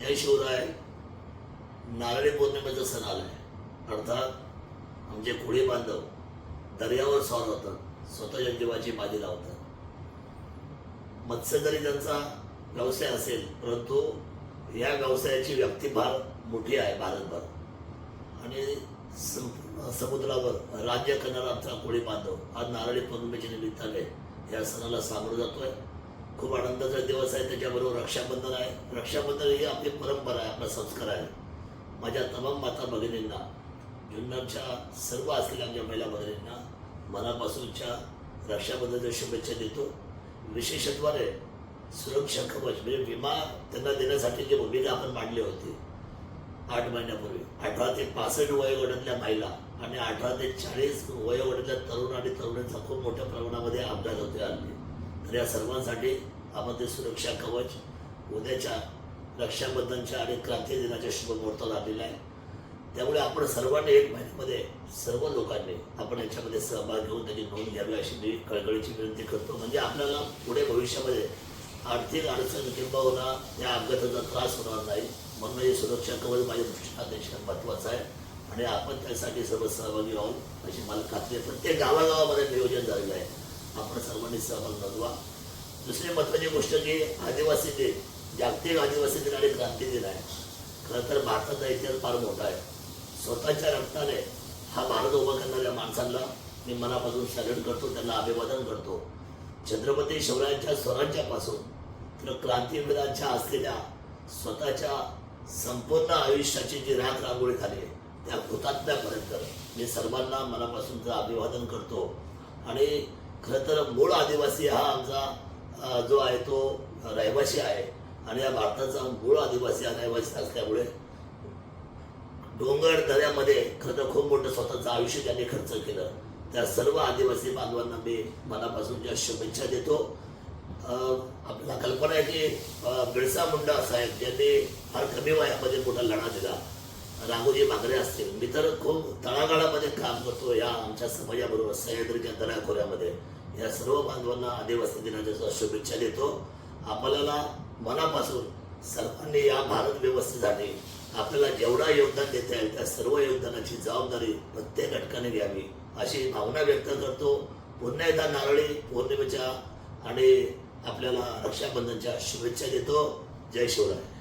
जय शिवराय नारळी पौर्णिमेचा सण आलाय. अर्थात आमचे कोळी बांधव दर्यावर सॉर होतात स्वतःच्या जीवाची बाजी लावतात. मत्स्यकरी त्यांचा व्यवसाय असेल परंतु या व्यवसायाची व्याप्ती फार मोठी आहे भारतभर. आणि समुद्रावर राज्य करणारा आमचा कोळी बांधव आज नारळी पौर्णिमेच्या निमित्ताने या सणाला सामोरं जातोय. खूप आनंदाचा दिवस आहे त्याच्याबरोबर रक्षाबंधन आहे. रक्षाबंधन ही आपली परंपरा आहे आपला संस्कार आहे. माझ्या तमाम माता भगिनींना जुन्नरच्या सर्व असलेल्या आमच्या महिला भगिनींना मनापासूनच्या रक्षाबंधनाच्या शुभेच्छा देतो. विशेषत्वाने सुरक्षा कवच म्हणजे विमा त्यांना देण्यासाठी जी भूमिका आपण मांडली होती आठ महिन्यापूर्वी. अठरा ते पासष्ट वयोगटातल्या महिला आणि अठरा ते चाळीस वयोगटातल्या तरुण आणि तरुणींचा खूप मोठ्या प्रमाणामध्ये अपघात होते हल्ली. तर या सर्वांसाठी आपण ते सुरक्षा कवच उद्याच्या रक्षाबंधनच्या आणि क्रांती दिनाच्या शुभमुहूर्ताला आलेला आहे. त्यामुळे आपण सर्वांनी एक महिन्यामध्ये सर्व लोकांनी आपण याच्यामध्ये सहभाग घेऊन त्याची नोंद घ्यावी अशी मी कळकळीची विनंती करतो. म्हणजे आपल्याला पुढे भविष्यामध्ये आर्थिक अडचण किंबहुना या अपघाताचा त्रास होणार नाही. म्हणून हे सुरक्षा कवच माझ्या दृष्टीने अतिशय महत्त्वाचं आहे. आणि आपण त्यासाठी सर्व सहभागी आहोत अशी मला खात्री आहे. प्रत्येक गावागावामध्ये नियोजन झालेलं आहे. आपण सर्वांनी सहभाग नोंदवा दुसरी महत्वाची गोष्ट की आदिवासी दिन जागतिक आदिवासी दिन आणि क्रांती दिन आहे खरं तर भारताचा इतिहास फार मोठा आहे. स्वतःच्या रक्ताने हा भारत उभा करणाऱ्या माणसांना मी मनापासून सॅल्यूट करतो त्यांना अभिवादन करतो. छत्रपती शिवरायांच्या स्वराज्यापासून तर क्रांतीवीरांच्या असलेल्या स्वतःच्या संपूर्ण आयुष्याची जी राख रांगोळी झाली आहे त्या हुतात्म्यापर्यंत मी सर्वांना मनापासूनचं अभिवादन करतो आणि खरं तर मूळ आदिवासी हा आमचा जो आहे तो रहिवासी आहे. आणि या भारताचा मूळ आदिवासी हा रहिवासी असल्यामुळे डोंगर दऱ्यामध्ये खरं तर खूप मोठं स्वतःचं आयुष्य त्यांनी खर्च केलं. त्या सर्व आदिवासी बांधवांना मी मनापासून ज्या शुभेच्छा देतो. अं, कल्पना आहे की बिरसा मुंडा साहेब ज्यांनी फार कमी वयामध्ये मोठा लढा दिला. राघोजी मागरे असतील. मी तर खूप तळागाळामध्ये काम करतो या आमच्या समाजाबरोबर सह्याद्रीच्या दऱ्याखोऱ्यामध्ये या सर्व बांधवांना आदिवासी दिनाच्या शुभेच्छा देतो. आपल्याला मनापासून सर्वांनी या भारत व्यवस्थेसाठी आपल्याला जेवढा योगदान देता येईल त्या सर्व योगदानाची जबाबदारी प्रत्येक घटकाने घ्यावी अशी भावना व्यक्त करतो. पुन्हा एकदा नारळी पौर्णिमेच्या आणि आपल्याला रक्षाबंधनच्या शुभेच्छा देतो. जय शिवराय.